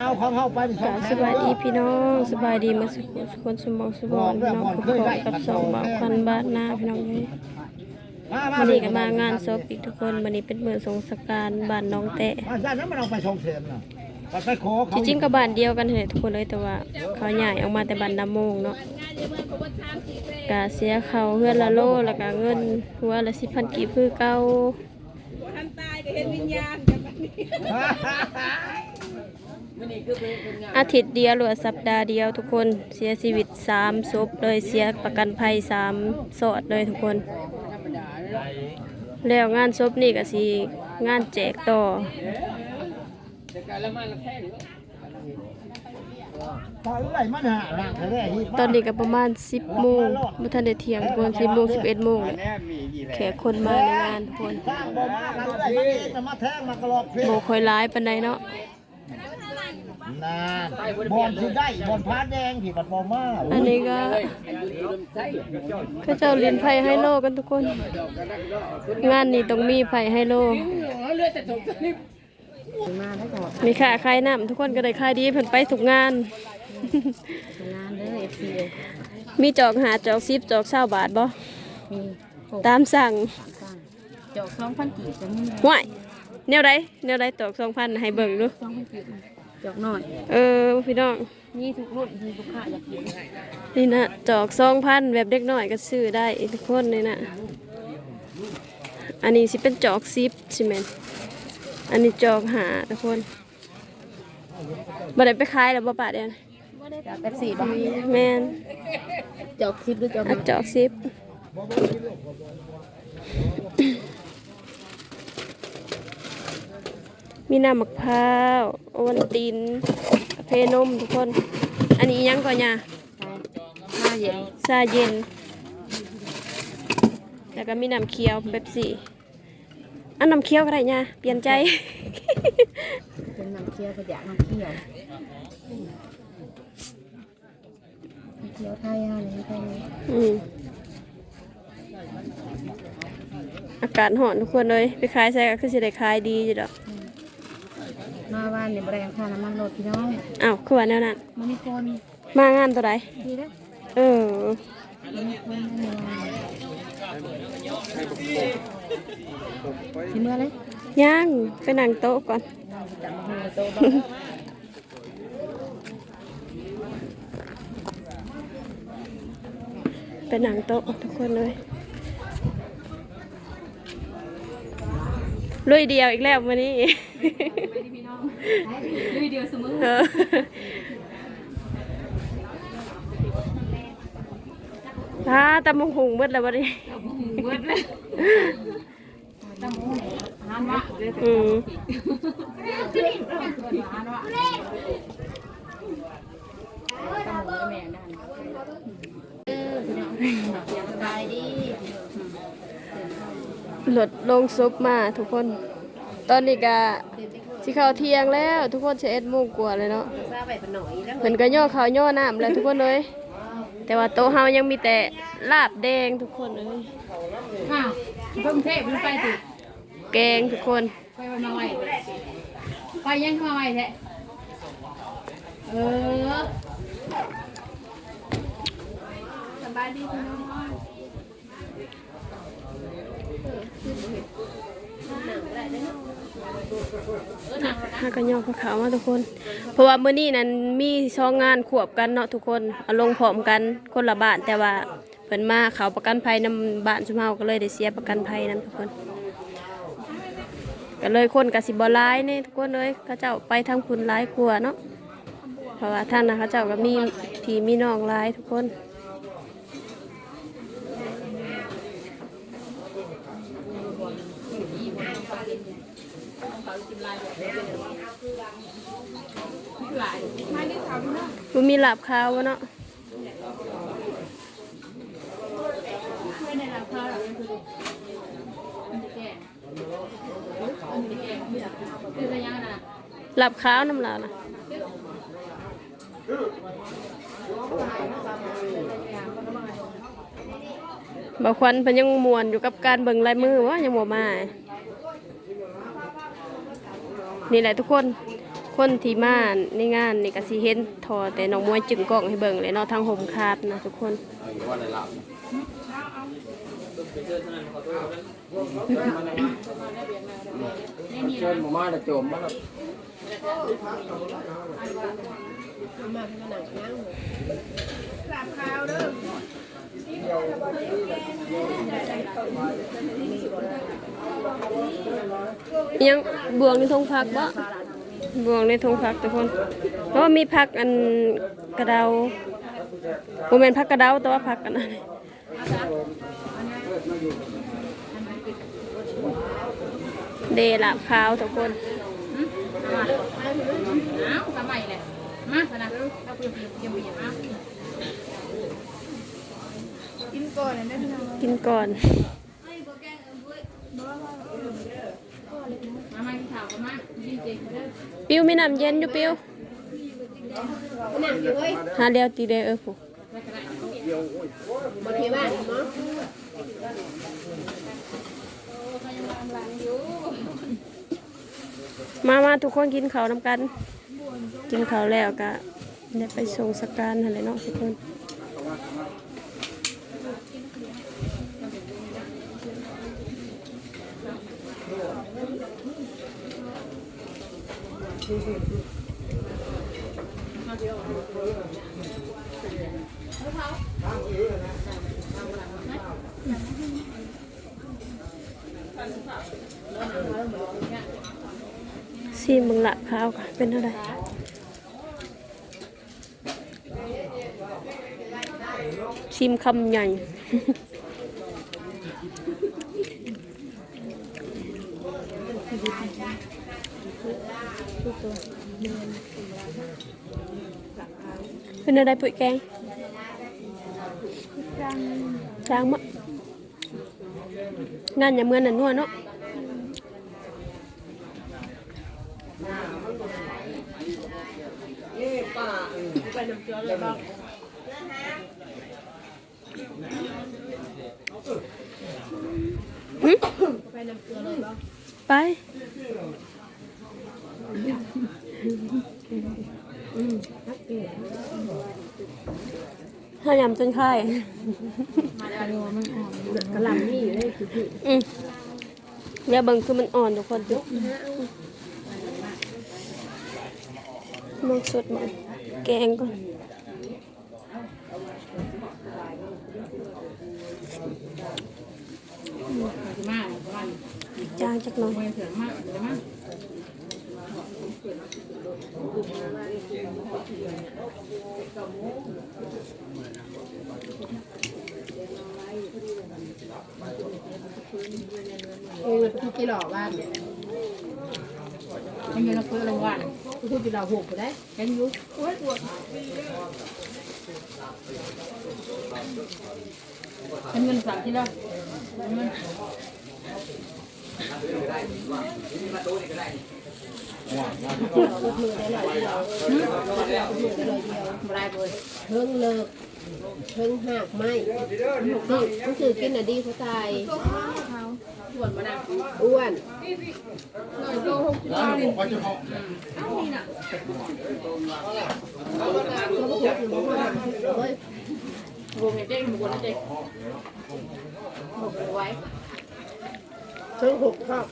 เอาของเข้าไปกราบสบายดีพี่น้องสบายดีมาสุขสุขคนสมองสมองพี่น้องพบกับสองบ่าวคันบ้านหน้าพี่น้องนี่มามาวันนี้ก็มางานศพอีกทุกคนวันนี้เป็นเมืองสงสการบ้านน้องแตะมาด้านนั้นมันเอาไปชงเสียมน่ะไปไปขอเขาจริงๆก็บ้านเดียวกันเลยทุกคนเลยแต่ว่าเขาใหญ่ออกมาแต่บ้านนาโมงเนาะกะเสียเขาเพื่อนละโลแล้วก็เงินหัวละสิบพันกีบคือเก่าท่านตายก็เห็นวิญญาณกันบัดนี้ อาทิตย์เดียวหรือสัปดาห์เดียวทุกคนเสียชีวิตสามศพเลยเสียประกันภัยสามสอดเลยทุกคน แล้วงานศพนี่ก็สิงานแจกต่อตอนนี้ก็ประมาณ 10โมงบ่ทันได้เที่ยงคน10โมง11โมงแขกคนมาในงานทุกคนสร้างบ่มากันเลยมันเองน่ะมาแทงากระลอกเพลบ่ค่อยหลายปานใดเนาะ นานบอลที่ได้บอลพาแดงที่บัดบ่มาอันนี้ก็เขาเจ้าเรียนไพ่ไฮโลกันทุกคน งานนี้ต้องมีไพ่ไฮโลมีค่าคายน้ำทุกคนก็ได้ค่ายดีเพิ่นไปทุกงานงานเด้อ FC มีจอกหาจอกซิบจอกเศร้าบาทบ่มีหกตามสั่งสามตั้งจอกสองพันกีบจะมีห่วยแนวใดแนวใดตอกสองพันให้เบิ่งดูสองพันกีบ จอกน้อยเออพี่น้อง มีทุกรุ่นมีทุกค่าอยากกินนี่นะจอกสองพันแบบเด็กน้อยก็ซื้อได้ทุกคนเลยนะ อันนี้สิเป็นจอกซิปใช่ไหมนอันนี้จอกหาทุกคนบ่ได้ไปขายแล้วบ่ปาดเดียวนะจอกแป๊บสี่บ่แม่นจอกสิบหรือจอกอัดจอกซิป มีน้ำมะพร้าวโอวัลตินกาแฟนมทุกคน อันนี้อิหยังก่อนเนี่ยห้าเย็นซาเย็น แล้วก็มีน้ำเคียวเป๊ปซี่อันน้ำเคียวก็ได้เนี่ยเปลี่ยนใจ เป็นน้ำเคี่ยวกระยาน้ำเคี่ยวน้ำเคี่ยวไทยฮะนี่ไทยอืมอากาศหอนทุกคนเลย ไปขายใส่ก็คือสิได้ขายดีอยู่ดอก มาบ้านเนี่ยบริการค่าน้ำมันรถพี่น้องอ้าวคือว่าแนวนั้นมันมีคนมางานตัวใดดีแล้วเออมันมีคนไม่มีสิเมื่อเลยย่างไปนั่งโต๊ะก่อนจับมือโตบ้ไปนั่งโต๊ะทุกคนเลยลุยเดียวอีกแล้ววันนี้ ลุยเดียวเสมอเออถ้าตำมงหุงเบิดแล้ววันนี้เบิดเลยตั้งหมูหานวะอืมหานวะตั้งหมูแม่นั่นเออพี่น้องสบายดีหลดลงซุปมาทุกคน ตอนนี้ก็ สิเข้าเที่ยงแล้วทุกคนจะเอ็ดโมงกว่าเลยเนาะซาไปปหน่อยแล้วเพิ่นก็ย่อข้าวย่อน้ำแล้วทุกคนเลยแต่ว่าโต๊ะเฮายังมีแต่ลาบแดงทุกคนเลยอ้าวเพิ่งเทพมันไปสิแกงทุกคนไปวันมาใหม่ไปยังมาใหม่แท้เออสบายดีพี่น้อง หากันย่อพระขาวมาทุกคน เพราะว่ามื้อนี้นั้นมีช่องงานขวบกันเนาะทุกคนเอาลงพร้อมกันคนละบ้านแต่ว่าเพิ่นมาเขาประกันภัยนำบ้านชุมเฮาก็เลยได้เสียประกันภัยนํทุกคนก็เลยคนกสิบ่หลายนี่ทุกคนเลยเขาเจ้าไปทางพุ่นหลายกว่าเนาะเพราะว่าท่านนะเขาเจ้าก็มีพี่มีน้องหลายทุกคน มันมีหลาบขาววะเนาะหลับขาวน้ำลาวนะบาควันเพิ่นยังมวนอยู่กับการเบิ่งลายมือวะยังบ่มานี่แหละทุกคน คนที่มาในงานนี่ก็สิเห็นทอแต่น้องมวยจึงกล้องให้เบิ่งเลยเนาะทางห่มคาดนะทุกคนเชิญหมู่มาแต่โจมมาแล้วสามข้าวเด้อยังบวงในทงพักบ่ บวงในทงพักทุกคนเพราะว่ามีพักอันกระเดาโมเมนพักกระเดาแต่ว่าพักกันนั้นเดลาบขาวทุกคนอ้าวทำไมแหละมาสนะเราเปลี่ยนเปลี่ยนเปลี่ยนเปลี่ยนมากินก่อนนะพี่น้องกินก่อน มามาที่ข่าวกันมาดีเจเด้อปิ้วมีน้ำเย็นอยู่ปิ้วหาเดียวตีเดเออผูมามาทุกคนกินข้าวน้ำกัน กินข้าวแล้วก็ได้ไปส่งสการอะไรเนาะทุกคน ซีมึงละข้าวค่ะเป็นอะไรชิมคำใหญ่ เป็นอะไรปุ๋ยแกงจา ถ้ายำจนไข่กระหล่ำนี่อยู่เลยคืออืมเดี๋ยบิ่งคือมันอ่อนทุกคนจุมองสดมันแกงก่อนจางจักหน่อย เมื่อเถื่อนมากเดี๋ยวมาเออทุกกี่หล่อบ้า นเนี่ยไม่มีเราเพื่อรางวัลทุกกี่หล่อหกได้ยังอยเป็นเงินสามที่แล้วบรายเลยเพิ่งเลิกเพิ่งหักไม่นี่ต้องสื่อกินอะดีเขาตายอ้วนมานะอ้วนรวมเด็กหมดแล้วเด็กไว้เพิ่งหกครับ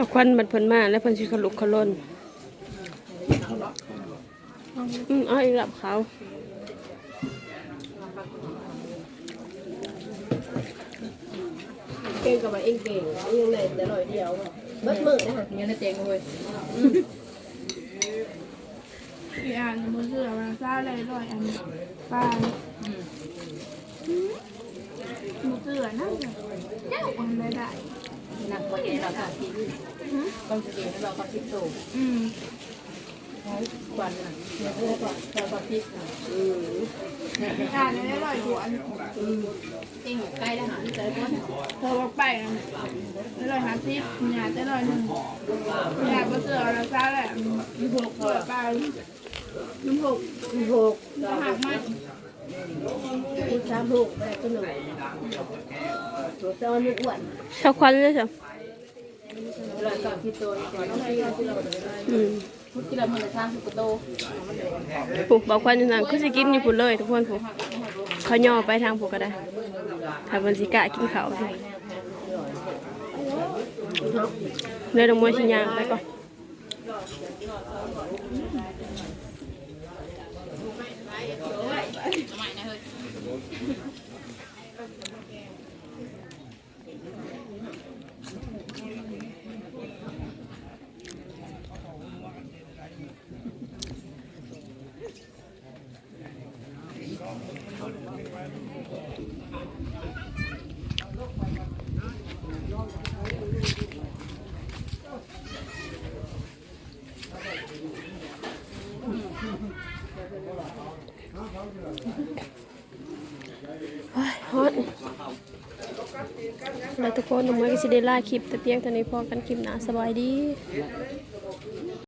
ถ้าควันมันเพิ่นมาแล้วเพิ่นสิขลุกขล่นอืมเอาอีกหลับเขาวเก่งกับมาเองเก่งยังไงแต่ลอยเดียวเบิดมือนะฮะเงินเจ๊งเลยพี่อ่านมือเสือมันซาเลยร้อยอันปลามือเสือนั่นน่ะเจ้าคนไม่ได้ หนักกว่าเจ๊เราค่ะที่ต้องเจ๊เราก็ทิพย์สูงอืมกวันน่ะเดี๋ยวเราก็เราก็ทิพย์อ่านได้ร้อยหัวอันเองอยู่ใกล้แล้วหาที่เจอคนเธอบอกไปนะได้ร้อยห้าสิบหยาได้ร้อยหนึ่งหยามือเสือเราซาเลยมีหกหัวปลาลุมหกหกหักไหมอีกสามหกแม่ก็หนึ่งตัวซ้อนอ้วน ชาวควันเลยจ้ะร้อยเก้าสิบตัวก่อนต้องไปเอาที่เราได้อืมพุทธิละมือละสามสิบกว่าโตผูกบอกควันอยู่นั่นคือสิกินอยู่พุ่นเลย ทุกคนผูกเขาย่อไปทางผูกก็ได้ถ้าเพิ่นสิกะกินข้าวสิเลยดอกมวยสิย่างไปก่อน ทุกคนหนุ่มเมื่อก็สิได้ลาคลิปแต่เพียงแต่ในี้พอกันคลิปหนาสบายดี